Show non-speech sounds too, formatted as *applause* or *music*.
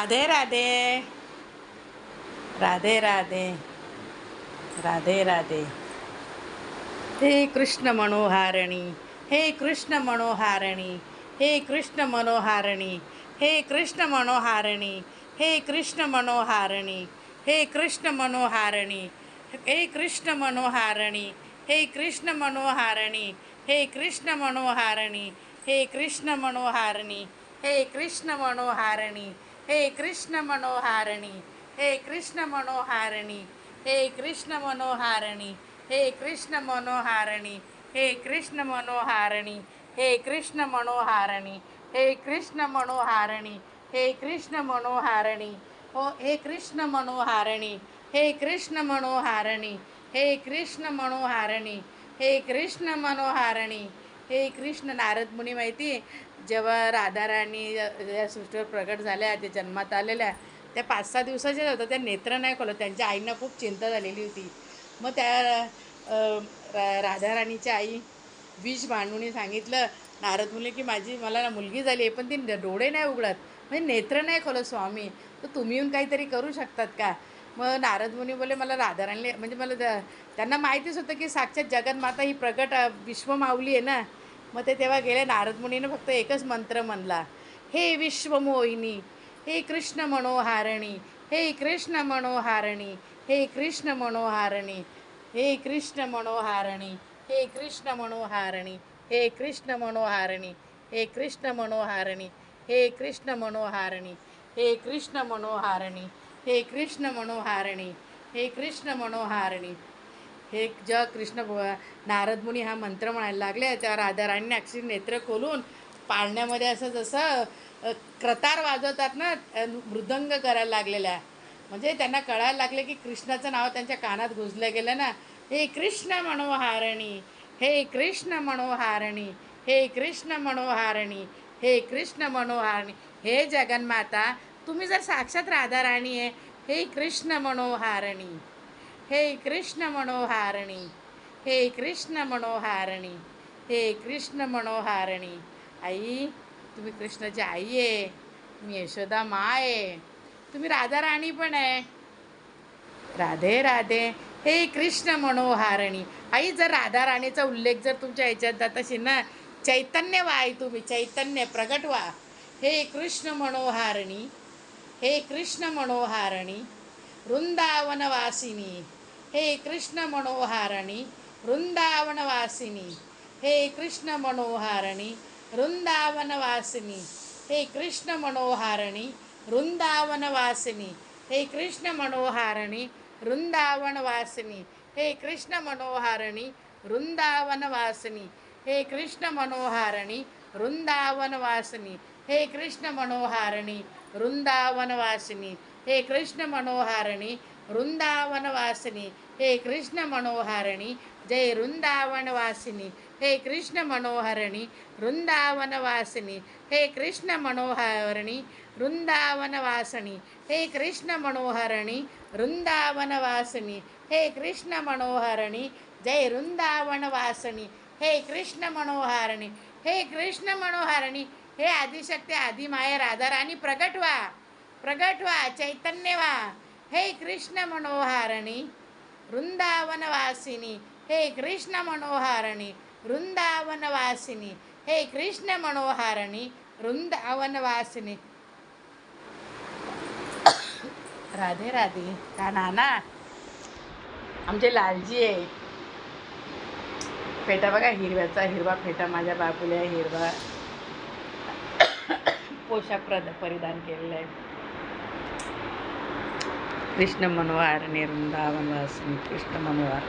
राधे राधे राधे राधे राधे राधे हे कृष्ण मनोहारणी हे कृष्ण मनोहारणी हे कृष्ण मनोहारणी हे कृष्ण मनोहारणी हे कृष्ण मनोहारणी हे कृष्ण मनोहारणी हे कृष्ण मनोहारणी हे कृष्ण मनोहारणी हे कृष्ण मनोहारणी हे कृष्ण मनोहारणी हे कृष्ण मनोहारणी हे कृष्ण मनोहारणी हे कृष्ण मनोहारणी हे कृष्ण मनोहारणी हे कृष्ण मनोहारणी हे कृष्ण मनोहारणी हे कृष्ण मनोहारणी हे कृष्ण मनोहारणी हे कृष्ण मनोहारणी हो हे कृष्ण मनोहारणी हे कृष्ण मनोहारणी हे कृष्ण मनोहारणी हे कृष्ण मनोहारणी हे कृष्ण नारद मुनी माहिती जेव्हा राधाराणी या सृष्टीवर प्रगट झाल्या ते जन्मात आलेल्या त्या पाच सहा दिवसाच्याच होत्या त्या नेत्र नाही खोलत त्यांच्या आईंना खूप चिंता झालेली होती. मग त्या रा- राधाराणीच्या आई विष भांडून सांगितलं नारद मुली की माझी मला ना मुलगी झाली आहे पण ती डोळे नाही उघडत. म्हणजे नेत्र नाही खोलत स्वामी. तर तुम्ही येऊन काहीतरी करू शकतात का? मग नारद मुनी बोले मला राधाराणी म्हणजे मला त्यांना माहितीच होतं की साक्षात जगन्माता ही प्रगट अ, विश्वमाऊली आहे ना. मग ते तेव्हा गेले नारद मुनीनं फक्त एकच मंत्र म्हणला. हे विश्वमोहिनी हे कृष्ण मनोहारणी हे कृष्ण मनोहारणी हे कृष्ण मनोहारणी हे कृष्ण मनोहारणी हे कृष्ण मनोहारणी हे कृष्ण मनोहारणी हे कृष्ण मनोहारणी हे कृष्ण मनोहारणी हे कृष्ण मनोहारणी हे कृष्ण मनोहारणी हे कृष्ण मनोहारणी. हे जेव्हा कृष्ण भ- नारद मुनी हा मंत्र म्हणायला लागले तेव्हा राधाराणीने अक्षर नेत्र खोलून पाळण्यामध्ये असं जसं क्रतार वाजवतात ना मृदंग करायला लागलेल्या. म्हणजे त्यांना कळायला लागले की कृष्णाचं नाव त्यांच्या कानात घुसलं गेलं ना. हे कृष्ण मनोहारणी हे कृष्ण मनोहारणी हे कृष्ण मनोहारणी हे कृष्ण मनोहारणी. हे जगन्माता तुम्ही जर साक्षात राधाराणी आहे हे कृष्ण मनोहारणी. हे कृष्ण मनोहारणी. हे कृष्ण मनोहारणी. हे कृष्ण मनोहारणी. आई तुम्ही कृष्णाची आई आहे. मी यशोदा मा आहे. तुम्ही राधा राणी पण आहे. राधे राधे. हे कृष्ण मनोहारणी. आई जर राधा राणीचा उल्लेख जर तुमच्या ह्याच्यात जात असेल ना चैतन्य व्हा आई तुम्ही चैतन्य प्रगट व्हा. हे कृष्ण मनोहारणी. హే కృష్ణ మనోహారణి వృందావనవాసిని. హే కృష్ణ మనోహారణి వృందావనవాసిని. హే కృష్ణ మనోహారణి వృందావనవాసిని. హే కృష్ణ మనోహారణి వృందావనవాసిని. హే కృష్ణ మనోహారణి వృందావనవాసిని. హే కృష్ణ మనోహారణి వృందావనవాసిని. హే కృష్ణ మనోహారణి వృందావనవాసిని. హే కృష్ణ మనోహారిణి వృందావనవాసిని. హే కృష్ణ మనోహారిణి వృందావనవాసిని. హే కృష్ణ మనోహరిణి జయ వృందావనవాసిని. హే కృష్ణ మనోహరిణి వృందావనవాసిని. హే కృష్ణ మనోహరిణి వృందావనవాసిని. హే కృష్ణ మనోహరిణి వృందావనవాసిని. హే కృష్ణ మనోహరిణి జయ వృందావనవాసిని. హే కృష్ణ మనోహరిణి हे कृष्ण मनोहारणी हे आदिशक्ती आदिमाया राधाराणी प्रगट व्हा प्रगट व्हा चैतन्य व्हा हे कृष्ण मनोहारणी वृंदावनवासिनी हे कृष्ण मनोहारणी वृंदावनवासिनी हे कृष्ण मनोहारणी वृंदावनवासिनी. *coughs* राधे राधे का नाना? आमचे लालजी आहे. फेटा बघा हिरव्याचा हिरवा फेटा माझ्या बापूला हिरवा पोशाख प्रद परिधान केलेला आहे कृष्ण मनोहार निरुंदावन कृष्ण मनोहार.